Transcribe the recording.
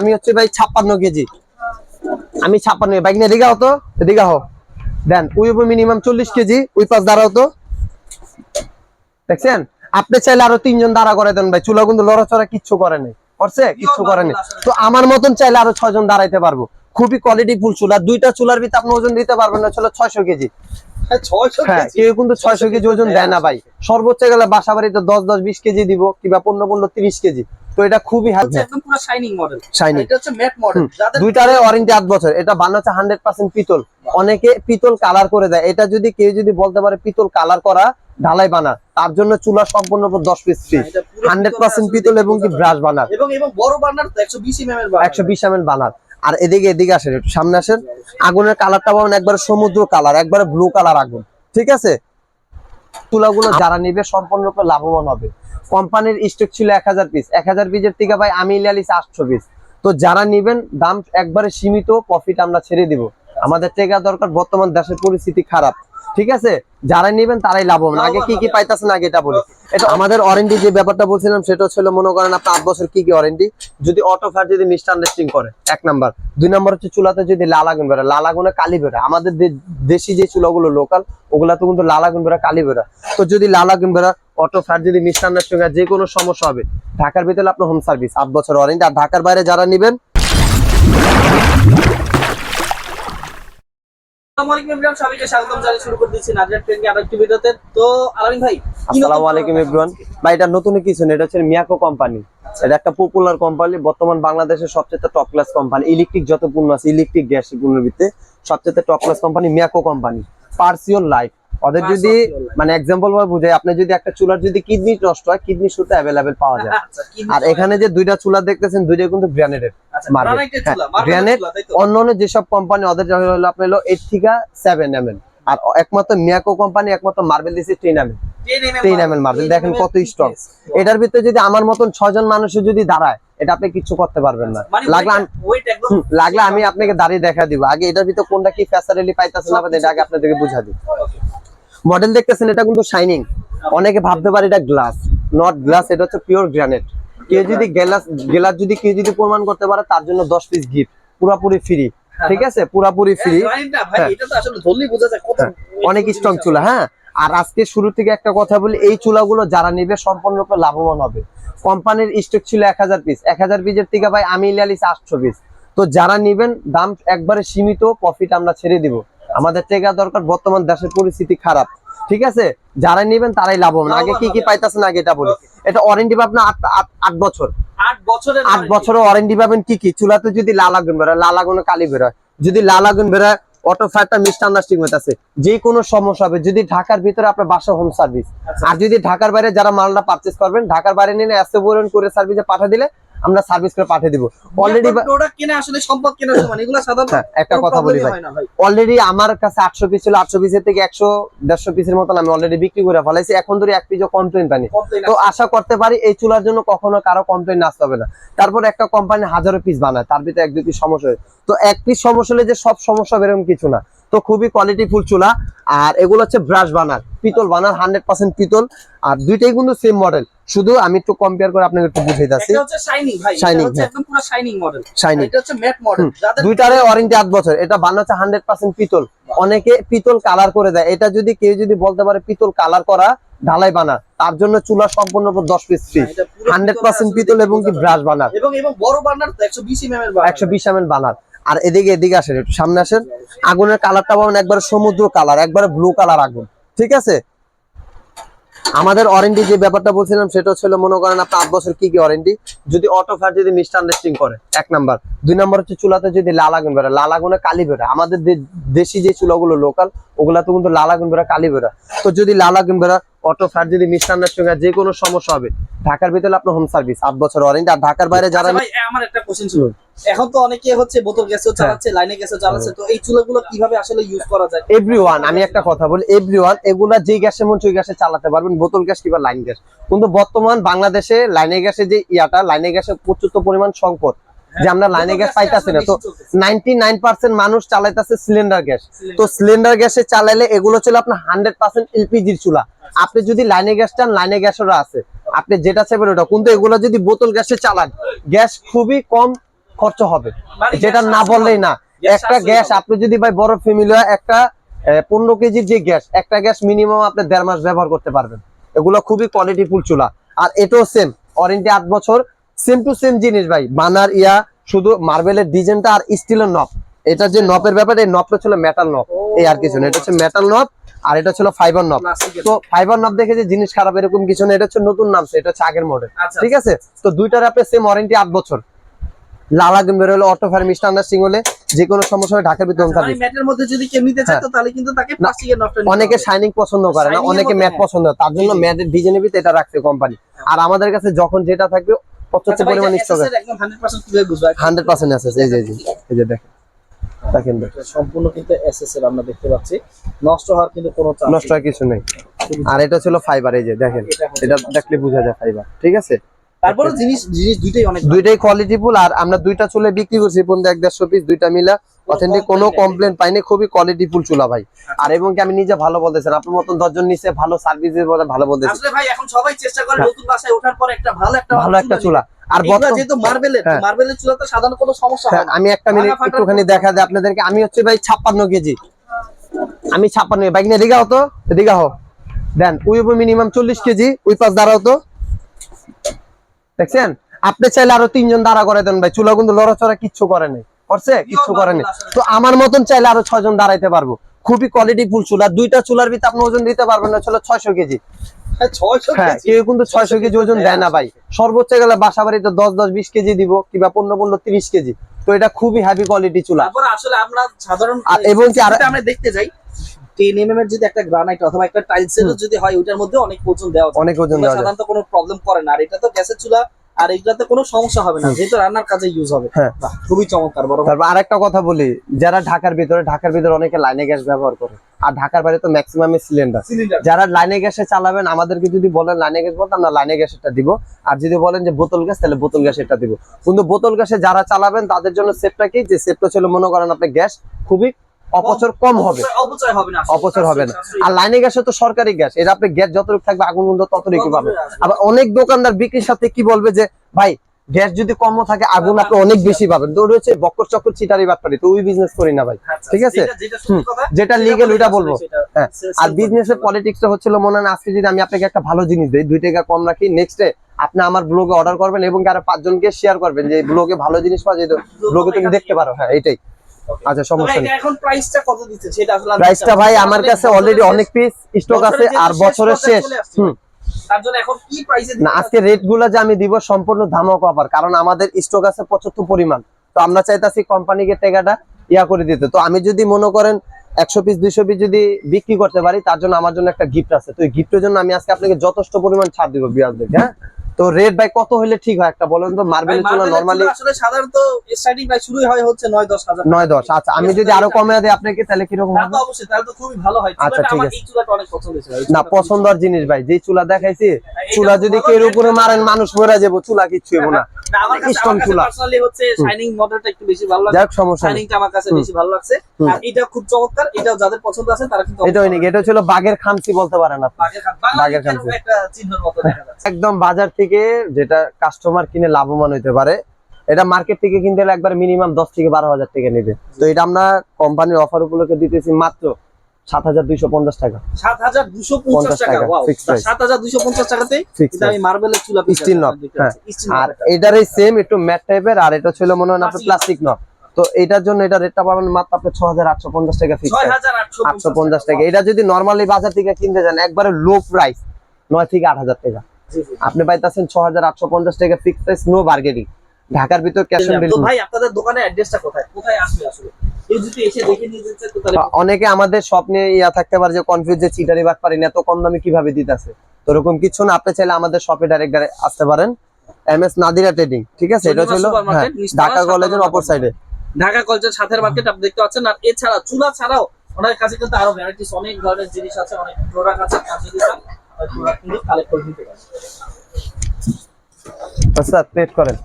আমি হচ্ছে ভাই ছাপ্পান্ন কেজি। আমি ছাপ্পান্ন বাইক নিয়ে এদিকে হতো? এদিকে হো। দেন ওই মিনিমাম চল্লিশ কেজি ওই পাশ দাঁড়াও তো দেখছেন? আপনি চাইলে আরও তিনজন দাঁড়া করে দেন ভাই। চুলা কিন্তু লড়াচড়া কিচ্ছু করে নাই। করছে? কিচ্ছু করে নাই। তো আমার মতন চাইলে আরও ছয়জন দাঁড়াইতে পারব। খুবই কোয়ালিটি ফুল চুলা। দুইটা চুলার ভিতরে আপনি ওজন দিতে পারবেন না চলো ছয়শো কেজি। ছয়শো হ্যাঁ কেউ কিন্তু ছয়শো কেজি ওজন দেয় না ভাই। সর্বোচ্চ গেলে বাসা বাড়িতে দশ দশ বিশ কেজি দিব কিংবা পনেরো পনেরো তিরিশ কেজি। তো এটা খুবই হচ্ছে একদম পুরো শাইনিং মডেল Shining। এটা হচ্ছে ম্যাট মডেল দুইটারে ওয়ারেন্টি আট বছর। এটা বানানো হচ্ছে হান্ড্রেড পার্সেন্ট পিতল। অনেকে পিতল কালার করে দেয়। এটা যদি কেউ যদি বলতে পারে পিতল কালার করা ঢালাই বানার তার জন্য চুলা সম্পূর্ণ দশ পিস ফ্রি হ্যাঁ, হান্ড্রেড পার্সেন্ট পিতল এবং কি ব্রাশ বানার। এবং এবং বড় বার্নার তো 120 এমএম এর একশো বিশ বানার আর এদিকে এদিকে আসেন একটু সামনে আসেন। আগুনের কালারটা পাবেন একবারে সমুদ্র কালার একবারে ব্লু কালার আগুন। ঠিক আছে? তুলাগুলো যারা নিবে সম্পূর্ণরূপে লাভবান হবে। কোম্পানির স্টক ছিল এক হাজার পিস এক হাজার পিসের থেকে ভাই আমি আটশো পিস তো যারা নিবেন, দাম একবারে সীমিত প্রফিট আমরা ছেড়ে দিব। আমাদের টেকা দরকার বর্তমান দেশের পরিস্থিতি খারাপ। ঠিক আছে? যারা নিবেন তারাই লাভবান। আগে কি কি পাইতেছেন আগে এটা বলি। এটা আমাদের ওয়ারেন্টি যে ব্যাপারটা বলছিলাম সেটা ছিল মনে করেন আপনি আট বছর কি কি ওয়ারেন্টি যদি অটো ফায়ার যদি মিসআন্ডারস্ট্যান্ডিং করে এক নাম্বার। দুই নাম্বার হচ্ছে চুলাতে যদি লাল আগুন বেরোয় লাল আগুনে কালি বেরোয়। আমাদের দেশি যে চুলাগুলো লোকাল ওগুলাতে কিন্তু লাল আগুন বেরোয় কালি বেরোয়। তো যদি লাল আগুন বেরোয় অটো ফায়ার যদি মিসআন্ডারস্ট্যান্ডিং হয় যে কোনো সমস্যা হবে। ঢাকার ভিতরে আপনার হোম সার্ভিস আট বছর ওয়ারেন্টি আর ঢাকার বাইরে যারা নিবেন টপ ক্লাস কোম্পানি। ইলেকট্রিক যত পণ্য আছে ইলেকট্রিক গ্যাস পণ্যের ভিত্তিতে সবচেয়ে top class company Miyako company life ওদের যদি মানে এক্সাম্পল ভাবে বুঝাই আপনি যদি একটা চুলার যদি কিডনি নষ্ট হয় কিডনি সুতা অ্যাভেলেবেল পাওয়া যায়। আচ্ছা, আর এখানে যে দুইটা চুলা দেখতেছেন দুইটা কিন্তু গ্রানেডের আচ্ছা, হ্যাঁ? অন্য অন্য যেসব কোম্পানি ওদের হলো আপনার হলো এইট থেকে সেভেন এম আর একমাত্র মিয়াকো কোম্পানি একমাত্র মার্বেল দিচ্ছে ten M 10 ten M marble দেখেন কত thickness। এটার ভিতরে যদি আমার মতন ছয়জন মানুষের যদি দাঁড়ায় এটা আপনি কিছু করতে পারবেন না। মানে লাগলে লাগলে আমি আপনাকে দাঁড়িয়ে দেখা দিব। আগে এটার ভিতরে কোনটা কি ফ্যাসিলিটি পাইতেছেন না এটা আগে আপনাদেরকে বুঝা দিই মডেল দেখতেছেন এটা কিন্তু শাইনিং অনেকে ভাবতে পারে এটা গ্লাস নট গ্লাস এটা হচ্ছে পিওর গ্রানাইট কেউ যদি গ্লাস গ্লাস যদি কেউ যদি প্রমাণ করতে পারে তার জন্য দশ পিস গিফট পুরোপুরি ফ্রি ঠিক আছে? পুরোপুরি ফ্রি হ্যাঁ। যায় কত অনেক স্ট্রং চুলা। হ্যাঁ? আর আজকে শুরু থেকে একটা কথা বলি এই চুলাগুলো যারা নিবে সম্পূর্ণরূপে লাভবান হবে। কোম্পানির স্টক ছিল এক হাজার পিস এক হাজার পিসের থেকে ভাই আমি লিয়ালিস আটশো পিস তো যারা নিবেন দাম একবারে সীমিত প্রফিট আমরা ছেড়ে দিব। আমাদের টেকা দরকার বর্তমান দেশের পরিস্থিতি খারাপ। ঠিক আছে? যারা নিবেন তারাই লাভবান। আগে কি কি পাইতেছেন আগে এটা বলি। এটা ওয়ারেন্টি পাবেন আট- বছর। আট বছরের ওয়ারেন্টি পাবেন কি কি? চুলাতে যদি লাল আগুন বেরোয় লাল আগুনে কালি বেরোয় যদি লাল আগুন বেরোয় অটো ফায়ারটা মিসআন্ডারস্ট্যান্ডিং হইতাছে যে কোনো সমস্যা হবে। যদি ঢাকার ভিতরে আপনার বাসা হোম সার্ভিস আচ্ছা। আর যদি ঢাকার বাইরে যারা মালটা পারচেজ করবেন ঢাকার বাইরে নিয়ে এসে পরিমাণ করে সার্ভিসে পাঠিয়ে দিলে আমরা সার্ভিস করে পাঠিয়ে দিব। অলরেডি প্রোডাক্ট কিনে আসলে সম্পদ কেনার সময় এগুলো সাধারণত হ্যাঁ, একটা কথা বলি ভাই। অলরেডি আমার কাছে আটশো পিস ছিল আটশো পিসের থেকে একশো দেড়শো পিসের মতন আমি অলরেডি বিক্রি করে ফেলাইছি। এখন ধরে এক পিসও কমপ্লেন পাইনি। তো আশা করতে পারি এই চুলার জন্য কখনো কারও কমপ্লেইন আসতে হবে না। তারপর একটা কোম্পানি হাজারো পিস বানায় তার ভিতরে এক দুই পিস সমস্যা হয়। তো এক পিস সমস্যা হলে যে সব সমস্যা বেরোম কিছু না। তো খুবই কোয়ালিটি ফুল চুলা। আর এগুলো হচ্ছে ব্রাশ বানার। পিতল বানার হান্ড্রেড পার্সেন্ট পিতল। আর দুইটাই কিন্তু সেম মডেল শুধু আমি একটু কম্পেয়ার করে আপনাকে একটু শাইনিং Shining, হচ্ছে হ্যাঁ। দুইটারে ওয়ারেন্টি আট বছর। এটা বানানো হচ্ছে হান্ড্রেড পার্সেন্ট পিতল। অনেকে পিতল কালার করে দেয়। এটা যদি কেউ যদি বলতে পারে পিতল কালার করা ঢালাই বানার তার জন্য চুলা সম্পূর্ণ দশ পিস ফ্রি হান্ড্রেড পার্সেন্ট পিতল এবং কি ব্রাশ বানার। এবং বড় বার্নার তো 120 এমএম এর বার্নার একশো বিশ এমএল বানার। আর এদিকে এদিকে আসেন, একটু সামনে আসেন। আগুনের কালারটা পাবেন একবারে সমুদ্র কালার, একবারে ব্লু কালার আগুন, ঠিক আছে? আমাদের ওয়ারেন্টি যে ব্যাপারটা বলছিলাম, সেটা ছিল মনে করেন আপনি আট বছর কি কি ওয়ারেন্টি যদি অটো ফায়ার যদি মিসআন্ডারস্ট্যান্ডিং করে, এক নাম্বার দুই নাম্বার হচ্ছে চুলাতে যদি লাল আগুন বেরোয়, লাল আগুনে কালি বেরোয়। আমাদের দেশি যে চুলাগুলো লোকাল ওগুলাতে কিন্তু লাল আগুন বেরোয়, কালি বেরোয়। তো যদি লাল আগুন বেরোয় অটো ফায়ার যদি হয় যে কোনো সমস্যা হবে ঢাকার ভিতরে আপনার হোম সার্ভিস আট বছর ওয়ারেন্টি আর ঢাকার বাইরে যারা আচ্ছা ভাই আমার একটা কোশ্চেন ছিল। এখন তো অনেকে হচ্ছে বোতল গ্যাসও হ্যাঁ। চালাচ্ছে লাইনে গ্যাসও চালাচ্ছে তো এই চুলাগুলো কীভাবে আসলে ইউজ করা যায়? এভরিওয়ান আমি একটা কথা বলি এভরিওয়ান এগুলা যে গ্যাসের মন ওই গ্যাসে চালাতে পারবেন বোতল গ্যাস কিংবা লাইন গ্যাস। কিন্তু বর্তমান বাংলাদেশে লাইনে গ্যাসের যে ইয়াটা লাইনে গ্যাসের প্রচুর পরিমাণ সংকট। যে আমরা লাইনে গ্যাস পাইতাছি না তো নাইনটি নাইন পার্সেন্ট মানুষ চালাইতেছে সিলিন্ডার গ্যাস। তো সিলিন্ডার গ্যাসে চালাইলে এগুলো ছিল আপনার হান্ড্রেড পার্সেন্ট এলপিজির চুলা। আপনি যদি লাইনে গ্যাস চান লাইনে গ্যাসেরও আছে। আপনি যেটা চাইবেন ওটা। কিন্তু এগুলো যদি বোতল গ্যাসে চালান গ্যাস খুবই কম খরচ হবে। মানে যেটা না বললেই না। একটা গ্যাস আপনি যদি ভাই বড় ফ্যামিলি হয় একটা পনেরো কেজির যে গ্যাস একটা গ্যাস মিনিমাম আপনি দেড় মাস ব্যবহার করতে পারবেন। এগুলো খুবই কোয়ালিটি ফুল চুলা। আর এটাও সেম ওয়ারেন্টি আট বছর সেম টু সেম জিনিস ভাই। বানার ইয়া শুধু মার্বেলের ডিজাইনটা আর স্টিলের নব এটা যে নপের ব্যাপারে এই নবটা ছিল মেটাল নব এই আর কিছু না। এটা হচ্ছে মেটাল নব আর এটা ছিল ফাইবার নব তো ফাইবার নব দেখে যে জিনিস খারাপ এরকম কিছু না। এটা হচ্ছে নতুন নামছে এটা হচ্ছে আগের মডেল আচ্ছা ঠিক আছে? তো দুইটার আপনি সেম ওয়ারেন্টি আট বছর। লালা গেম বেরোলো অটো ফার্ম স্ট্যান্ডার্ড হলে যে কোনো সমস্যা হয় ঢাকার ভিতরে মানে থাকবে ম্যাটের মধ্যে যদি কেউ নিতে চায় হ্যাঁ। তো তাহলে কিন্তু তাকে প্লাস্টিকের নটটা অনেকে শাইনিং পছন্দ করে না। অনেকে ম্যাট হ্যাঁ। পছন্দ। তার জন্য। ম্যাটের ডিজাইনের ভিতরে এটা রাখছে কোম্পানি আর আমাদের কাছে যখন যেটা থাকবে পর্যাপ্ত আচ্ছা পরিমাণ স্টক SS একদম 100% কীভাবে বুঝব? হান্ড্রেড পার্সেন্ট আছে এই যে এই যে দেখেন দেখেন। সম্পূর্ণ কিন্তু এসএসএল আমরা দেখতে পাচ্ছি। নষ্ট হওয়ার কিন্তু কোনো নষ্ট কিছু নেই। আর এটা ছিল ফাইবার এই যে দেখেন এটা দেখলে বোঝা যায় ফাইবার ঠিক আছে? তারপরে জিনিস জিনিস দুইটাই অনেক। দুইটাই কোয়ালিটিফুল আর আমরা দুইটা চুলে বিক্রি করছি পর্যন্ত এক দেড়শো পিস দুইটা মিলা। অথেন্টিক কোনো কমপ্লেন পাইনি খুবই কোয়ালিটিফুল চুলা ভাই। আর এবং কি আমি নিজে ভালো বলতেছেন আপনার মতন দশজন নিচে ভালো সার্ভিসের বলে ভালো বলতেছি। আসলে ভাই এখন সবাই চেষ্টা করে হ্যাঁ। নতুন বাসায় ওঠার পর একটা ভালো একটা ভালো একটা চুলা আর যেহেতু মার্বেলের হ্যাঁ। মার্বেলের চুলা তো সাধারণ কোনো সমস্যা হ্যাঁ, হয় আমি একটা মিনিট একটুখানি দেখা দেয় আপনাদেরকে। আমি হচ্ছে ভাই ছাপ্পান্ন কেজি। আমি ছাপ্পান্ন বাইক নিয়ে দিঘা হতো? দিঘা হো দেন ওই মিনিমাম চল্লিশ কেজি ওই পাশ দাঁড়াও তো। দেখছেন? আপনি চাইলে আরও তিনজন দাঁড়া করে দেন ভাই। চুলা কিন্তু লড়াচড়া কিচ্ছু করে নাই। করছে? কিচ্ছু করে নাই। তো আমার মতন চাইলে আরও ছয়জন দাঁড়াইতে পারব। খুবই কোয়ালিটি ফুল চুলা। দুইটা চুলার ভিতরে আপনি ওজন দিতে পারবেন না ছিল ছয়শো কেজি। 600 কেজি। কেউ কিন্তু ছয়শো কেজি ওজন দেয় না ভাই। সর্বোচ্চ গেলে বাসা বাড়িতে দশ দশ বিশ কেজি দিব কিংবা পনেরো পনেরো তিরিশ কেজি। তো এটা খুবই হেভি কোয়ালিটি চুলা। তারপরে আসলে আমরা সাধারণ আর এবং কি আর- আমরা দেখতে যাই। 10 mm এর যদি একটা গ্রানাইট অথবা একটা যদি হয় ওটার মধ্যে অনেক ওজন দেওয়া অনেক ওজন দেওয়া সাধারণত কোনো প্রবলেম করে না। আর এটা তো গ্যাসের চুলা আর এগুলাতে কোনো সমস্যা হবে না। যেহেতু রান্নার কাজে ইউজ হবে। হ্যাঁ। খুবই চমৎকার বড়। তারপর আরেকটা কথা বলি যারা ঢাকার ভিতরে ঢাকার ভিতরে অনেকে লাইনে গ্যাস ব্যবহার করে। আর ঢাকার বাইরে তো ম্যাক্সিমাম সিলিন্ডার যারা লাইনে গ্যাসে চালাবেন আমাদেরকে যদি বলেন লাইনে গ্যাস বলতে আমরা লাইনে গ্যাসেরটা দিব। আর যদি বলেন যে বোতল গ্যাস তাহলে বোতল গ্যাসেরটা দিব। কিন্তু বোতল গ্যাসে যারা চালাবেন তাদের জন্য সেফটা কি? যে সেফটা ছিল মনে করেন আপনি গ্যাস খুবই অপচয় কম হবে। অপচয় হবে না অপচয় হবে না। আর লাইনে গ্যাসে তো সরকারি গ্যাস। এটা আপনি গ্যাস যতটুকু থাকবে আগুন বন্ধ ততটুকু পাবেন আবার অনেক দোকানদার বিক্রির সাথে কি বলবে যে ভাই গ্যাস যদি কম থাকে আগুন আপনি অনেক বেশি পাবেন। তো ওটা হচ্ছে বক্কর চক্কর চিটারি বাটপারি। তো ওই বিজনেস করি না ভাই। ঠিক আছে? আচ্ছা, যেটা- লিগেল ওইটা বলব। হ্যাঁ, আর বিজনেসের পলিটিক্সটা হচ্ছিল মনে হয় আজকে যদি আমি আপনাকে একটা ভালো জিনিস দিই দুই টাকা কম রাখি নেক্সট ডে আপনি আমার ব্লগে অর্ডার করবেন এবং আরও পাঁচজনকে শেয়ার করবেন যে ব্লগে ভালো জিনিস পাওয়া যায় ব্লগে তুমি দেখতে পারো। হ্যাঁ এটাই আচ্ছা সমস্যা নেই। এখন প্রাইসটা কত দিচ্ছে? সেটা আসলে প্রাইসটা ভাই আমার কাছে অলরেডি অনেক পিস স্টক আছে আর বছরের শেষ। হুম। তার জন্য এখন কি প্রাইসে না আজকে রেটগুলা যে আমি দিব সম্পূর্ণ ধামাকা অফার কারণ আমাদের স্টক আছে পরিমাণ। তো আমরা চাইতাছি কোম্পানিকে টেকাটা ইয়া করে দিতে। তো আমি যদি মনে করেন একশো পিস দুইশো পিস যদি বিক্রি করতে পারি তার জন্য আমার জন্য একটা গিফট আছে। তো এই গিফটের জন্য আমি আজকে আপনাকে যথেষ্ট পরিমাণ ছাড় দিব বিয়ারদেরকে হ্যাঁ? তো রেট ভাই কত হলে ঠিক হয় একটা বলেন তো? মার্বেলের চুলা নর্মালি আসলে সাধারণত স্টার্টিং প্রাইস শুরুই হয় হচ্ছে 9 10 হাজার নয় দশ। আচ্ছা আমি যদি আরও কমে দিই আপনাকে তাহলে কীরকম তা হবে? তো অবশ্যই তাহলে তো খুবই ভালো হয়। আচ্ছা, ঠিক আমার আছে। এই চুলাটা অনেক পছন্দ হয়েছে। না পছন্দের জিনিস ভাই যে চুলা দেখাইছি চুলা যদি কেউ উপরে মারেন মানুষ মরে যাব চুলা কিচ্ছু হব না। না, আমার কাছে স্টোন আমার কাছে চুলা। পার্সোনালি হচ্ছে শাইনিং মডেলটা একটু বেশি ভালো লাগে যাই সমস্যা শাইনিংটা আমার কাছে বেশি ভালো লাগছে। আর এটা খুব চমৎকার। এটাও যাদের পছন্দ আছে তারা কিন্তু এটা হয়নি এটা ছিল বাঘের খামসি বলতে পারেন আপনি। বাগের খান বাগের বাগের খান খান একটা চিহ্নের মতো দেখা যাচ্ছে। একদম বাজার থেকে যেটা কাস্টমার কিনে লাভবান হইতে পারে এটা মার্কেট থেকে কিনতে হলে একবার মিনিমাম দশ থেকে বারো হাজার টাকা নেবে তো এটা আমরা কোম্পানির অফার উপলক্ষে দিতেছি মাত্র সাত হাজার দুইশো পঞ্চাশ টাকা 7250 টাকা টাকা, ওয়াও fixed price। 7250 টাকাতে আমি মার্বেলের চুলা পেয়ে Steel যাচ্ছি, knob, দেখতে হ্যাঁ। পাচ্ছি, steel আর knob এটা। সেম একটু ম্যাট টাইপের আর এটা ছিল মনে হয় আপনার প্লাস্টিক তো এটার জন্য এটা রেটটা পাবেন মাত্র আপনি ছ হাজার আটশো পঞ্চাশ টাকা ফিক্স আটশো পঞ্চাশ টাকা এটা যদি নর্মালি বাজার থেকে কিনতে যান একবারে লো প্রাইস নয় থেকে আট হাজার টাকা। আপনি পাইতেছেন ছ হাজার আটশো পঞ্চাশ টাকা ফিক্স প্রাইস নো বার্গেনিং ঢাকার ভিতর ক্যাশ অন ডেলিভারি ভাই আপনাদের দোকানের অ্যাড্রেসটা কোথায়? কোথায় আসবে আসলে? অনেকে আমাদের স্বপ্নে ইয়া থাকতে পারে যে কনফিউজ যে চিটারি বাট পারেন এত কম দামে কীভাবে দিতেছে? তো এরকম কিছু না আপনি চাইলে আমাদের শপে ডাইরেক্ট আসতে পারেন। এম এস নাদিরা ট্রেডিং ঠিক আছে? এটা ছিল হ্যাঁ, ঢাকা কলেজের অপর সাইডে ঢাকা কলেজের সাথের মার্কেট আপনি দেখতে পাচ্ছেন আর এছাড়া চুলা ছাড়াও ওনার কাছে কিন্তু আরও ভ্যারাইটিস অনেক ধরনের জিনিস আছে অনেক প্রোডাক্ট আছে কিন্তু কালেক্ট করে নিতে পারেন। আচ্ছা প্লেট করেন।